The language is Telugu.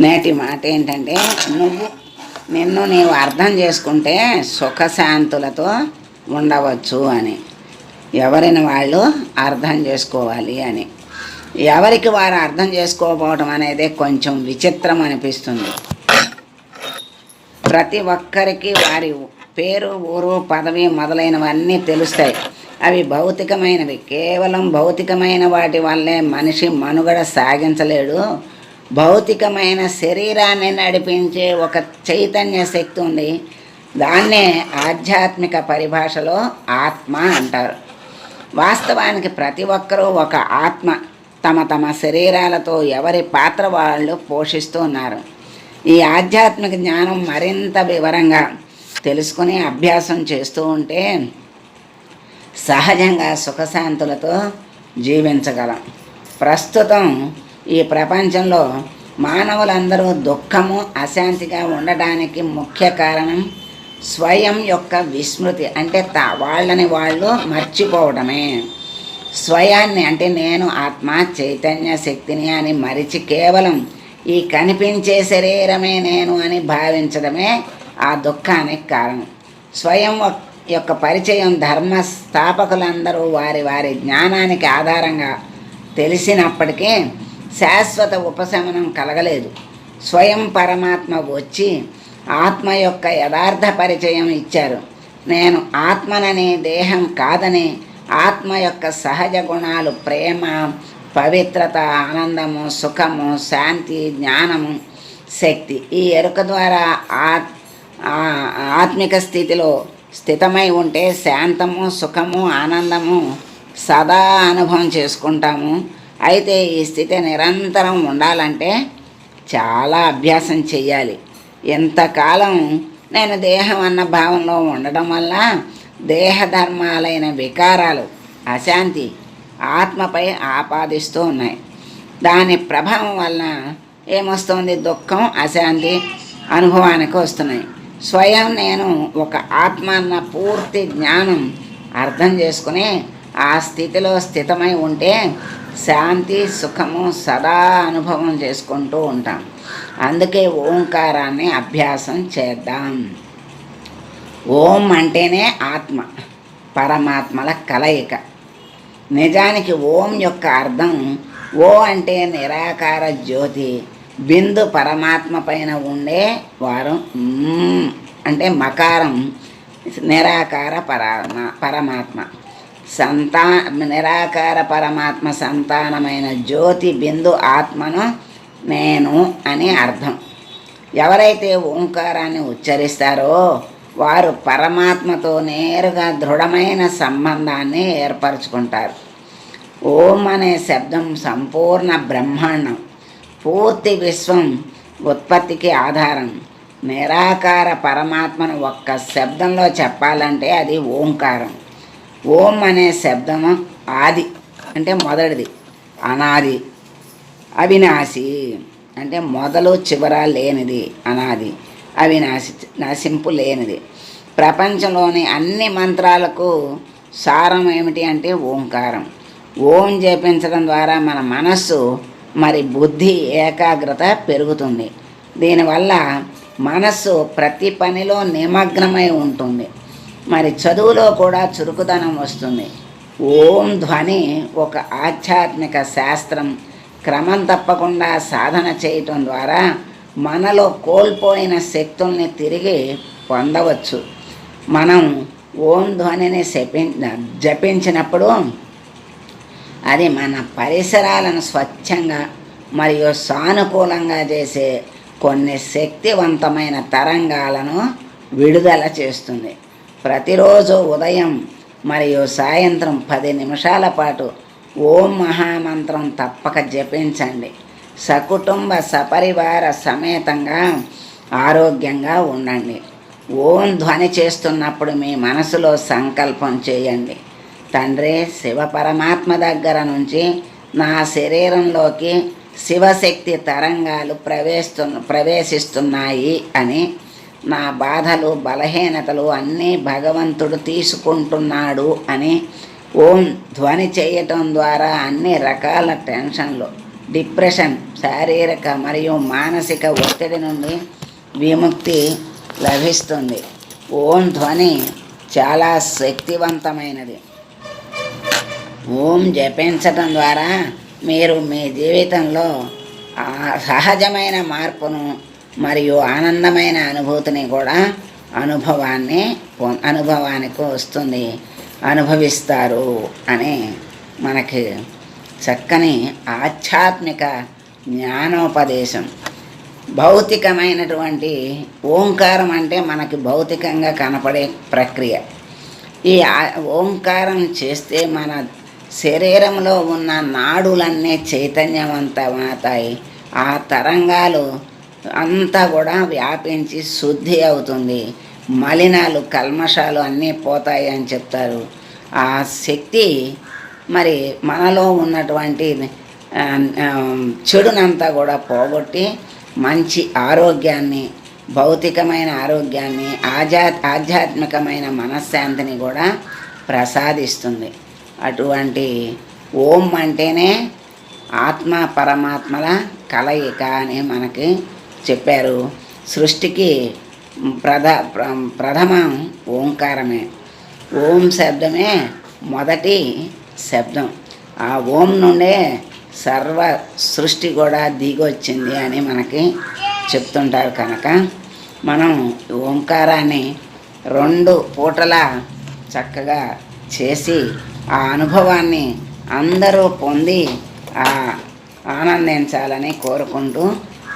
నేటి మాట ఏంటంటే నువ్వు నిన్ను నీవు అర్థం చేసుకుంటే సుఖశాంతులతో ఉండవచ్చు అని. ఎవరిని వాళ్ళు అర్థం చేసుకోవాలి అని. ఎవరికి వారు అర్థం చేసుకోకపోవడం అనేది కొంచెం విచిత్రం అనిపిస్తుంది. ప్రతి ఒక్కరికి వారి పేరు ఊరు పదవి మొదలైనవన్నీ తెలుస్తాయి. అవి భౌతికమైనవి. కేవలం భౌతికమైన వాటి వల్లే మనిషి మనుగడ సాగించలేడు. భౌతికమైన శరీరాన్ని నడిపించే ఒక చైతన్య శక్తి ఉంది. దాన్నే ఆధ్యాత్మిక పరిభాషలో ఆత్మ అంటారు. వాస్తవానికి ప్రతి ఒక్కరూ ఒక ఆత్మ. తమ తమ శరీరాలతో ఎవరి పాత్ర వాళ్ళు పోషిస్తూ ఉన్నారు. ఈ ఆధ్యాత్మిక జ్ఞానం మరింత వివరంగా తెలుసుకుని అభ్యాసం చేస్తూ ఉంటే సహజంగా సుఖశాంతులతో జీవించగలం. ప్రస్తుతం ఈ ప్రపంచంలో మానవులందరూ దుఃఖము అశాంతిగా ఉండడానికి ముఖ్య కారణం స్వయం యొక్క విస్మృతి. అంటే తా వాళ్ళని వాళ్ళు మర్చిపోవడమే. స్వయాన్ని అంటే నేను ఆత్మ చైతన్య శక్తిని అని మరిచి కేవలం ఈ కనిపించే శరీరమే నేను అని భావించడమే ఆ దుఃఖానికి కారణం. స్వయం యొక్క పరిచయం ధర్మ స్థాపకులందరూ వారి వారి జ్ఞానానికి ఆధారంగా తెలిసినప్పటికీ శాశ్వత ఉపశమనం కలగలేదు. స్వయం పరమాత్మ వచ్చి ఆత్మ యొక్క యథార్థ పరిచయం ఇచ్చారు. నేను ఆత్మననే దేహం కాదని ఆత్మ యొక్క సహజ గుణాలు ప్రేమ పవిత్రత ఆనందము సుఖము శాంతి జ్ఞానము శక్తి ఈ ఎరుక ద్వారా ఆత్ ఆత్మిక స్థితిలో స్థితమై ఉంటే శాంతము సుఖము ఆనందము సదా అనుభవం చేసుకుంటాము. అయితే ఈ స్థితి నిరంతరం ఉండాలంటే చాలా అభ్యాసం చెయ్యాలి. ఎంతకాలం నేను దేహం అన్న భావంలో ఉండడం వల్ల దేహధర్మాలైన వికారాలు అశాంతి ఆత్మపై ఆపాదిస్తూ ఉన్నాయి. దాని ప్రభావం వలన ఏమొస్తుంది? దుఃఖం అశాంతి అనుభవానికి వస్తున్నాయి. స్వయం నేను ఒక ఆత్మ అన్న పూర్తి జ్ఞానం అర్థం చేసుకుని ఆ స్థితిలో స్థితమై ఉంటే శాంతి సుఖము సదా అనుభవం చేసుకుంటూ ఉంటాం. అందుకే ఓంకారాన్ని అభ్యాసం చేద్దాం. ఓం అంటేనే ఆత్మ పరమాత్మల కలయిక. నిజానికి ఓం యొక్క అర్థం ఓ అంటే నిరాకార జ్యోతి బిందు పరమాత్మ పైన ఉండే వారు అంటే మకారం నిరాకార పరమా పరమాత్మ. సంతా నిరాకార పరమాత్మ సంతానమైన జ్యోతి బిందు ఆత్మను నేను అని అర్థం. ఎవరైతే ఓంకారాన్ని ఉచ్చరిస్తారో వారు పరమాత్మతో నేరుగా దృఢమైన సంబంధాన్ని ఏర్పరచుకుంటారు. ఓం అనే శబ్దం సంపూర్ణ బ్రహ్మాండం పూర్తి విశ్వం ఉత్పత్తికి ఆధారం. నిరాకార పరమాత్మను ఒక్క శబ్దంలో చెప్పాలంటే అది ఓంకారం. ఓం అనే శబ్దము ఆది అంటే మొదటిది. అనాది. అవినాశి అంటే మొదలు చివర లేనిది అనాది. అవినాశి నశింపు లేనిది. ప్రపంచంలోని అన్ని మంత్రాలకు సారం ఏమిటి అంటే ఓంకారం. ఓం జపించడం ద్వారా మన మనస్సు మరి బుద్ధి ఏకాగ్రత పెరుగుతుంది. దీనివల్ల మనస్సు ప్రతి పనిలో నిమగ్నమై ఉంటుంది. మరి చదువులో కూడా చురుకుదనం వస్తుంది. ఓం ధ్వని ఒక ఆధ్యాత్మిక శాస్త్రం. క్రమం తప్పకుండా సాధన చేయటం ద్వారా మనలో కోల్పోయిన శక్తుల్ని తిరిగి పొందవచ్చు. మనం ఓం ధ్వనిని శపి జపించినప్పుడు అది మన పరిసరాలను స్వచ్ఛంగా మరియు సానుకూలంగా చేసే కొన్ని శక్తివంతమైన తరంగాలను విడుదల చేస్తుంది. ప్రతిరోజు ఉదయం మరియు సాయంత్రం పది నిమిషాల పాటు ఓం మహామంత్రం తప్పక జపించండి. సకుటుంబ సపరివార సమేతంగా ఆరోగ్యంగా ఉండండి. ఓం ధ్వని చేస్తున్నప్పుడు మీ మనసులో సంకల్పం చేయండి. తండ్రి శివ పరమాత్మ దగ్గర నుంచి నా శరీరంలోకి శివశక్తి తరంగాలు ప్రవేశిస్తు ప్రవేశిస్తున్నాయి అని నా బాధలు బలహీనతలు అన్నీ భగవంతుడు తీసుకుంటున్నాడు అని ఓం ధ్వని చేయటం ద్వారా అన్ని రకాల టెన్షన్లు డిప్రెషన్ శారీరక మరియు మానసిక ఒత్తిడి నుండి విముక్తి లభిస్తుంది. ఓం ధ్వని చాలా శక్తివంతమైనది. ఓం జపించటం ద్వారా మీరు మీ జీవితంలో సహజమైన మార్పును మరియు ఆనందమైన అనుభూతిని కూడా అనుభవాన్ని అనుభవానికి వస్తుంది. అనుభవిస్తారు అని మనకి చక్కని ఆధ్యాత్మిక జ్ఞానోపదేశం. భౌతికమైనటువంటి ఓంకారం అంటే మనకి భౌతికంగా కనపడే ప్రక్రియ. ఈ ఓంకారం చేస్తే మన శరీరంలో ఉన్న నాడులన్నీ చైతన్యవంతమవుతాయి. ఆ తరంగాలు అంతా కూడా వ్యాపించి శుద్ధి అవుతుంది. మలినాలు కల్మషాలు అన్నీ పోతాయి అని చెప్తారు. ఆ శక్తి మరి మనలో ఉన్నటువంటి చెడునంతా కూడా పోగొట్టి మంచి ఆరోగ్యాన్ని భౌతికమైన ఆరోగ్యాన్ని ఆజా ఆధ్యాత్మికమైన మనశ్శాంతిని కూడా ప్రసాదిస్తుంది. అటువంటి ఓం అంటేనే ఆత్మ పరమాత్మల కలయిక అని మనకి చెప్పారు. సృష్టికి ప్రధ ప్ర- ప్రథమం ఓంకారమే. ఓం శబ్దమే మొదటి శబ్దం. ఆ ఓం నుండే సర్వ సృష్టి కూడా దిగొచ్చింది అని మనకి చెప్తుంటారు కనుక మనం ఓంకారాన్ని రెండు పూటలా చక్కగా చేసి ఆ అనుభవాన్ని అందరూ పొంది ఆ ఆనందించాలని కోరుకుంటూ